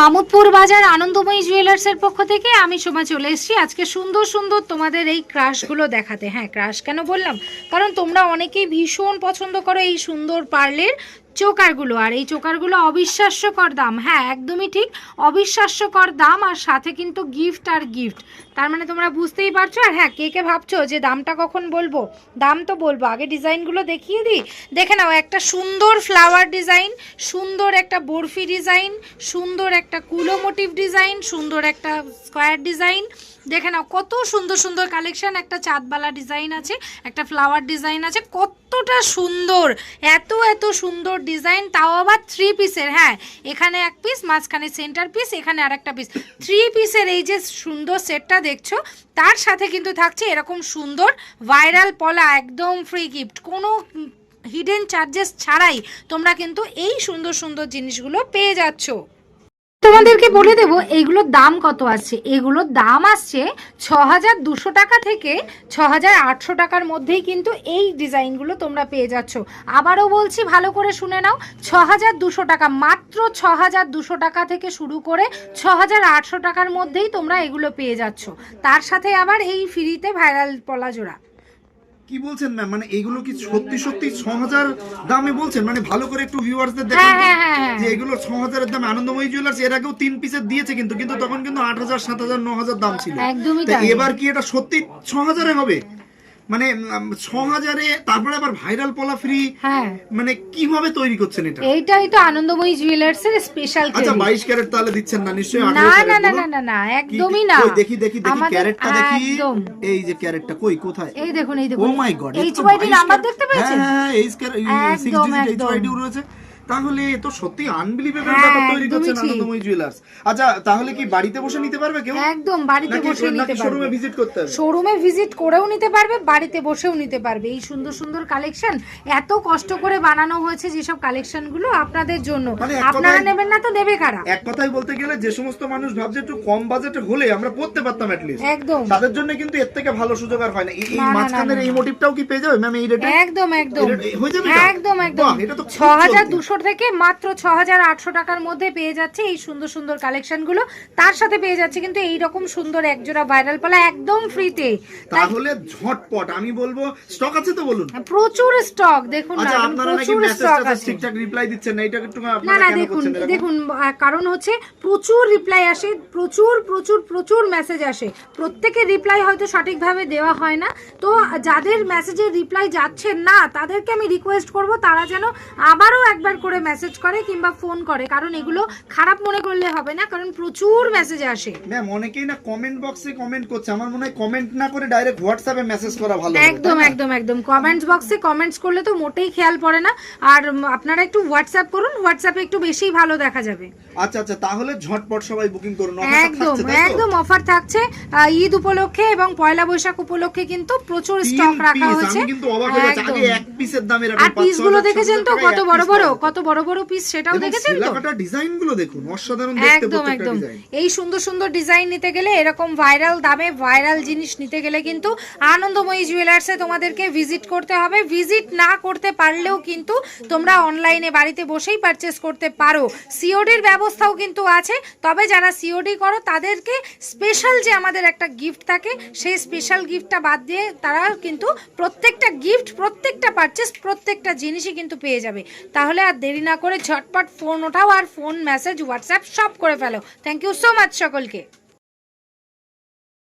মামুদপুর বাজার আনন্দময়ী জুয়েলার্সের পক্ষ থেকে আমি সময় চলে এসেছি। আজকে সুন্দর সুন্দর তোমাদের এই ক্রাশগুলো দেখাতে। হ্যাঁ ক্রাশ কেন বললাম? কারণ তোমরা অনেকেই ভীষণ পছন্দ করো এই সুন্দর পার্লের। চোকারগুলো, আর এই চোকারগুলো অবিশ্বাস্যকর দাম। হ্যাঁ একদমই ঠিক, অবিশ্বাস্যকর দাম আর সাথে কিন্তু গিফট আর গিফট তার মানে তোমরা বুঝতেই পারছ, আর হ্যাঁ কে কে ভাবছ যে দামটা কখন বলব? দাম তো বলব, আগে ডিজাইনগুলো দেখিয়ে দিই। দেখে নাও, একটা সুন্দর ফ্লাওয়ার ডিজাইন সুন্দর একটা বরফি ডিজাইন সুন্দর একটা কুলো মোটিভ ডিজাইন সুন্দর একটা স্কোয়ার ডিজাইন দেখে নাও, কত সুন্দর সুন্দর কালেকশন একটা চাঁদবালা ডিজাইন আছে, একটা ফ্লাওয়ার ডিজাইন আছে, কতটা সুন্দর, এত এত সুন্দর ডিজাইন, তাও আবার থ্রি পিসের হ্যাঁ এখানে এক পিস মাঝখানে সেন্টার পিস এখানে আর একটা পিস থ্রি পিসের এই যে সুন্দর সেটটা দেখছ, তার সাথে কিন্তু থাকছে এরকম সুন্দর ভাইরাল পলা, একদম ফ্রি গিফট কোনো হিডেন চার্জেস ছাড়াই তোমরা কিন্তু এই সুন্দর সুন্দর জিনিসগুলো পেয়ে যাচ্ছো। তোমাদেরকে বলে দেবো এইগুলোর দাম কত আছে? এগুলোর দাম আসছে ছ হাজার দুশো টাকা থেকে ছ হাজার আটশো টাকার মধ্যেই কিন্তু এই ডিজাইনগুলো তোমরা পেয়ে যাচ্ছ। আবারও বলছি, ভালো করে শুনে নাও ছ হাজার দুশো টাকা, মাত্র ছ হাজার দুশো টাকা থেকে শুরু করে ছ হাজার আটশো টাকার মধ্যেই তোমরা এগুলো পেয়ে যাচ্ছ। তার সাথে আবার এই ফ্রিতে ভাইরাল পলা জোড়া কি বলছেন ম্যাম মানে এগুলো কি সত্যি সত্যি ছ হাজার দামে বলছেন? মানে ভালো করে একটু ভিউয়ার্সদের দেখেন হ্যাঁ হ্যাঁ হ্যাঁ যে এগুলো ছ হাজারের দাম আনন্দময়ী জুয়েলার্স এর আগেও তিন পিসের দিয়েছে কিন্তু কিন্তু তখন কিন্তু আট হাজার সাত হাজার ন হাজার দাম ছিল। এবার কি এটা সত্যি ছ হাজারে হবে? মানে ছ হাজারে তারপরে আবার ভাইরাল পলা ফ্রি হ্যাঁ। মানে কীভাবে তৈরি করছেন এটা? এইটাই তো আনন্দময়ী জুয়েলার্স এর স্পেশাল আচ্ছা বাইশ ক্যারেট তাহলে দিচ্ছেন না নিশ্চয়ই না না না না না না একদমই না। কই দেখি দেখি দেখি ক্যারেটটা দেখি। এই যে ক্যারেটটা কই কোথায়? এই দেখুন এই দেখুন। Oh my god HYD number দেখতে পেয়েছেন? হ্যাঁ হ্যাঁ এইচ ক্যারেট সিক্স একদম, ডিজিট একদম। এইচওয়াইডি রয়েছে। তাহলে তো সত্যি আনবিলিভেবল ব্যাপার হ্যাঁ, তৈরি করছে আনন্দময়ী জুয়েলার্স আচ্ছা তাহলে কি বাড়িতে বসে নিতে পারবে কেউ? একদম বাড়িতে বসে নিতে পারবে। শোরুমে ভিজিট করতে হবে? শোরুমে ভিজিট করেও নিতে পারবে বাড়িতে বসেও নিতে পারবে। এই সুন্দর সুন্দর কালেকশন এত কষ্ট করে বানানো হয়েছে যেসব কালেকশনগুলো আপনাদের জন্য। মানে আপনারা নেবেন না তো নেবে কারা? এক কথাই বলতে গেলে যে সমস্ত মানুষ ভাবছে একটু কম বাজেটে হলে আমরা পড়তে পারতাম অ্যাটলিস্ট একদম। তাদের জন্য কিন্তু এর থেকে ভালো সুযোগ আর হয় না। এই মাঝখানের এই মোটিভটাও কি পেয়ে যাবে? ম্যাম এই রেটে একদম একদম। হয়ে যাবে একদম একদম। এটা তো 6200 থেকে মাত্র ছ হাজার আটশো টাকার মধ্যে পেয়ে যাচ্ছে এই সুন্দর সুন্দর কালেকশনগুলো তার সাথে পেয়ে যাচ্ছে কিন্তু এইরকম সুন্দর একজোড়া ভাইরাল পালা একদম ফ্রিতে তাহলে ঝটপট আমি বলব স্টক আছে তো বলুন? প্রচুর স্টক দেখুন না আচ্ছা প্রচুর স্টক আছে। ঠিকঠাক রিপ্লাই দিচ্ছেন না এটা একটু না না দেখুন দেখুন কারণ হচ্ছে প্রচুর রিপ্লাই আসে প্রচুর প্রচুর প্রচুর মেসেজ আসে। প্রত্যেকের রিপ্লাই হয়তো সঠিকভাবে দেওয়া হয় না। তো যাদের মেসেজের রিপ্লাই যাচ্ছে না তাদেরকে আমি রিকোয়েস্ট করব তারা যেন আবারও একবার করে মেসেজ করে কিংবা ফোন করে কারণ এগুলো খারাপ মনে করলে হবে না কারণ প্রচুর মেসেজ আসে। ম্যাম অনেকেই না কমেন্ট বক্সে কমেন্ট করছে। আমার মনে হয় কমেন্ট না করে ডাইরেক্ট হোয়াটসঅ্যাপে মেসেজ করা ভালো একদম একদম একদম। কমেন্টস বক্সে কমেন্টস করলে তো মোটেই খেয়াল পড়ে না। আর আপনারা একটু হোয়াটসঅ্যাপ করুন হোয়াটসঅ্যাপে একটু বেশিই ভালো দেখা যাবে। আচ্ছা আচ্ছা তাহলে ঝটপট সবাই বুকিং করুন। একদম একদম অফার থাকছে। ঈদ উপলক্ষে এবং পয়লা বৈশাখ উপলক্ষে কিন্তু প্রচুর স্টক রাখা হয়েছে। কিন্তু অবাক হয়ে যাচ্ছি আগে এক পিসের দাম এরকম আর পিসগুলো দেখেছেন তো কত বড় বড়? কত বড় বড় পিস সেটাও দেখেছেন তো? কাটা ডিজাইনগুলো দেখুন অসাধারণ দেখতে একদম একদম। এই সুন্দর সুন্দর ডিজাইন নিতে গেলে এরকম ভাইরাল দামে ভাইরাল জিনিস নিতে গেলে কিন্তু আনন্দময়ী জুয়েলার্সে তোমাদেরকে ভিজিট করতে হবে। ভিজিট না করতে পারলেও কিন্তু তোমরা অনলাইনে বাড়িতে বসেই পারচেস করতে পারো। সিওডির ব্যবস্থাও কিন্তু আছে। তবে যারা সিওডি করো তাদেরকে স্পেশাল যে আমাদের একটা গিফট থাকে সেই স্পেশাল গিফটটা বাদ দিয়ে তারা কিন্তু প্রত্যেকটা গিফট প্রত্যেকটা পারচেস প্রত্যেকটা জিনিসই কিন্তু পেয়ে যাবে। তাহলে আর দেরি না করে ঝটপট ফোন ওঠাও আর ফোন মেসেজ হোয়াটসঅ্যাপ সব করে ফেলো। থ্যাংক ইউ সো মাচ সকলকে।